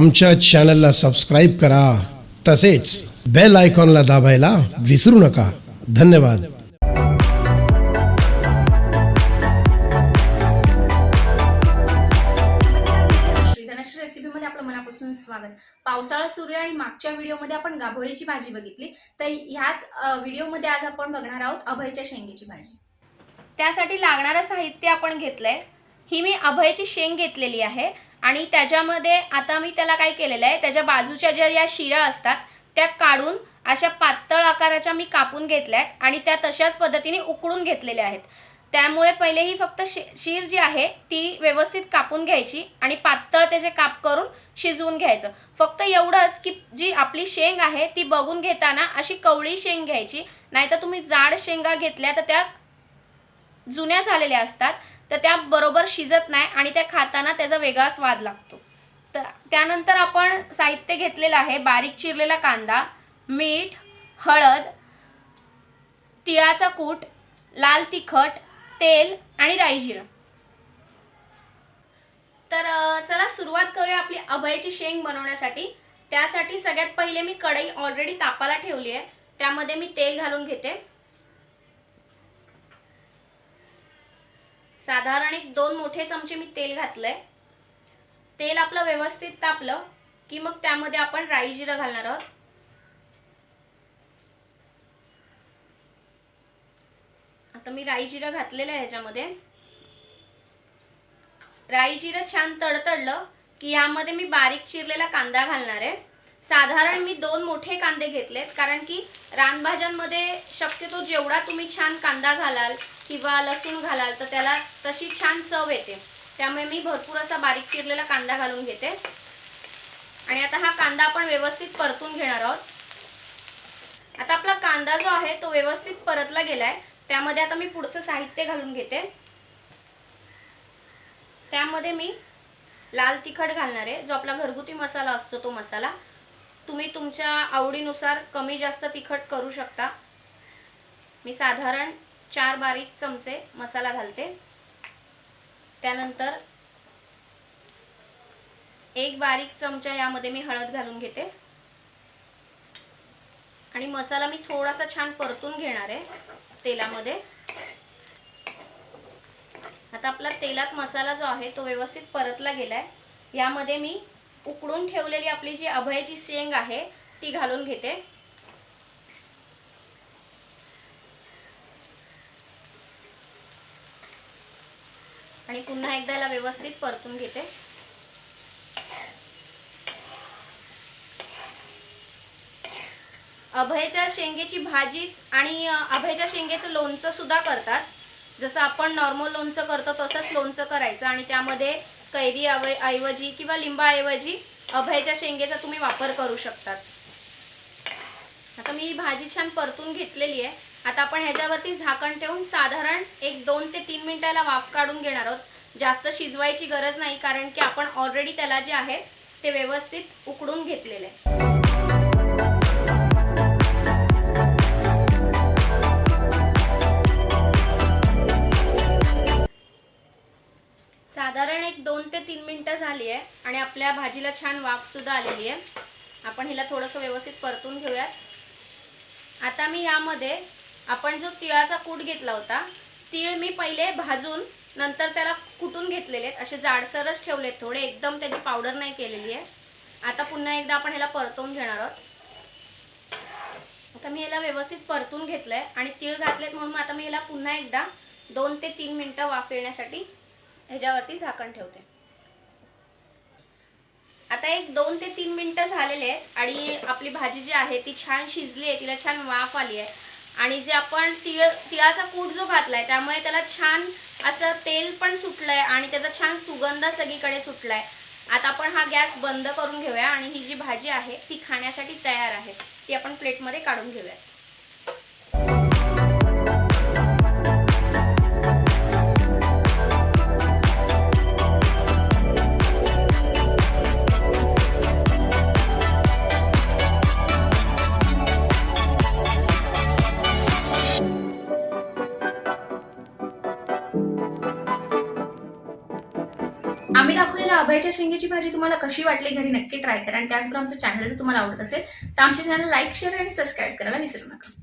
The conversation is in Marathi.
आमच्या चॅनलला सबस्क्राईब करा. तसेच बेल आयकॉनला दाबायला विसरू नका. धन्यवाद. रेसिपीमध्ये आपलं मनापासून स्वागत. पावसाळा सुरू आहे आणि मागच्या व्हिडिओमध्ये आपण गाभोळीची भाजी बघितली. तर ह्याच व्हिडिओमध्ये आज आपण बघणार आहोत अभयच्या शेंगेची भाजी. त्यासाठी लागणारं साहित्य आपण घेतलंय. ही मी अभयची शेंग घेतलेली आहे. आणि त्याच्यामध्ये आता मी त्याला काय केलेलं आहे त्याच्या बाजूच्या ज्या या शिरा असतात त्या काढून अशा पातळ आकाराच्या मी कापून घेतल्या आहेत आणि त्या तशाच पद्धतीने उकडून घेतलेल्या आहेत. त्यामुळे पहिले ही फक्त शि शीर जी आहे ती व्यवस्थित कापून घ्यायची आणि पातळ त्याचे काप करून शिजवून घ्यायचं. फक्त एवढंच की जी आपली शेंग आहे ती बघून घेताना अशी कवळी शेंग घ्यायची. नाहीतर तुम्ही जाड शेंगा घेतल्या तर त्या जुन्या झालेल्या असतात. तर त्या बरोबर शिजत नाही आणि त्या खाताना त्याचा वेगळा स्वाद लागतो. तर त्यानंतर आपण साहित्य घेतलेलं आहे बारीक चिरलेला कांदा मीठ हळद तिळाचा कूट लाल तिखट तेल आणि राई जिरं. तर चला सुरुवात करूया आपली अभयची शेंग बनवण्यासाठी. त्यासाठी सगळ्यात पहिले मी कढई ऑलरेडी तापाला ठेवली आहे. त्यामध्ये मी तेल घालून घेते. साधारण एक दोन मोठे चमचे मी तेल घातलंय. तेल आपलं व्यवस्थित तापलं की मग त्यामध्ये आपण राई जिरं घालणार आहोत. आता मी राई जिरं घातलेलं आहे ह्याच्यामध्ये. राई जिरं छान तडतडलं की यामध्ये मी बारीक चिरलेला कांदा घालणार आहे. साधारण मी दोन मोठे कांदे घेतलेत कारण की रानभाज्यांमध्ये शक्यतो जेवढा तुम्ही छान कांदा घालाल किंवा लसूण घालाल तर त्याला तशी छान चव येते. त्यामुळे मी भरपूर असा बारीक चिरलेला कांदा घालून घेते. आणि आता हा कांदा आपण व्यवस्थित परतून घेणार आहोत. आता आपला कांदा जो आहे तो व्यवस्थित परतला गेलाय. त्यामध्ये आता मी पुढचं साहित्य घालून घेते. त्यामध्ये मी लाल तिखट घालणार आहे. जो आपला घरगुती मसाला असतो तो मसाला. तुम्ही तुमच्या आवडीनुसार कमी जास्त तिखट करू शकता. मी साधारण चार बारीक चमचे मसाला घालते. त्यानंतर एक बारीक चमचा यामध्ये मी हळद घालून घेते. आणि मसाला मी थोडासा छान परतून घेणार आहे तेलामध्ये. आता आपला तेलात मसाला जो आहे तो व्यवस्थित परतला गेलाय. यामध्ये मी उकडून ठेवलेली आपली जी अभयची शेंग आहे ती घालून घेते. आणि पुन्हा एकदा याला व्यवस्थित परतून घेते. अभयच्या शेंगेची भाजीच आणि अभयच्या शेंगेचं लोणचं सुद्धा करतात. जसं आपण नॉर्मल लोणचं करतो तसंच लोणचं करायचं. आणि त्यामध्ये कैरी अवय ऐवजी किंवा लिंबाऐवजी अभयच्या शेंगेचा तुम्ही वापर करू शकतात. आता मी ही भाजी छान परतून घेतलेली आहे. आता आपण ह्याच्यावरती झाकण ठेवून साधारण एक दोन ते तीन मिनिटाला वाफ काढून घेणार आहोत. जास्त शिजवायची गरज नाही कारण की आपण ऑलरेडी त्याला जे आहे ते व्यवस्थित उकडून घेतलेले आहे. साधारण एक दोन ते तीन मिनटं झाली आहे आणि आपल्या भाजीला छान वाफ सुद्धा आलेली आहे. आपण हिला थोडंसं व्यवस्थित परतून घेऊयात. आता मी यामध्ये आपण जो तिळाचा कूट घेतला होता तीळ मी पहिले भाजून नंतर त्याला कुटून घेतलेले आहेत. असे जाडसरच ठेवलेत थोडे. एकदम त्याची पावडर नाही केलेली आहे. आता पुन्हा एकदा आपण ह्याला परतवून घेणार आहोत. आता मी ह्याला व्यवस्थित परतून घेतलंय आणि तीळ घातलेत म्हणून आता मी ह्याला पुन्हा एकदा दोन ते तीन मिनटं वाफ येण्यासाठी ह्याच्यावरती झाकण ठेवते. आता एक दोन ते तीन मिनटं झालेले आहेत आणि आपली भाजी जी आहे ती छान शिजली आहे. तिला छान वाफ आली आहे. आणि जे आपण तिळ तिळाचा कूट जो घातलाय त्यामुळे त्याला छान असं तेल पण सुटलंय आणि त्याचा छान सुगंध सगळीकडे सुटलाय. आता आपण हा गॅस बंद करून घेऊया आणि ही जी भाजी आहे ती खाण्यासाठी तयार आहे. ती आपण प्लेटमध्ये काढून घेऊया आम्ही दाखवलेल्या अभयच्या शेंगेची भाजी तुम्हाला कशी वाटली घरी नक्की ट्राय करा. आणि त्याचबरोबर आमचं चॅनल जर तुम्हाला आवडत असेल तर आमच्या चॅनल लाईक शेअर आणि सबस्क्राईब करायला विसरू नका.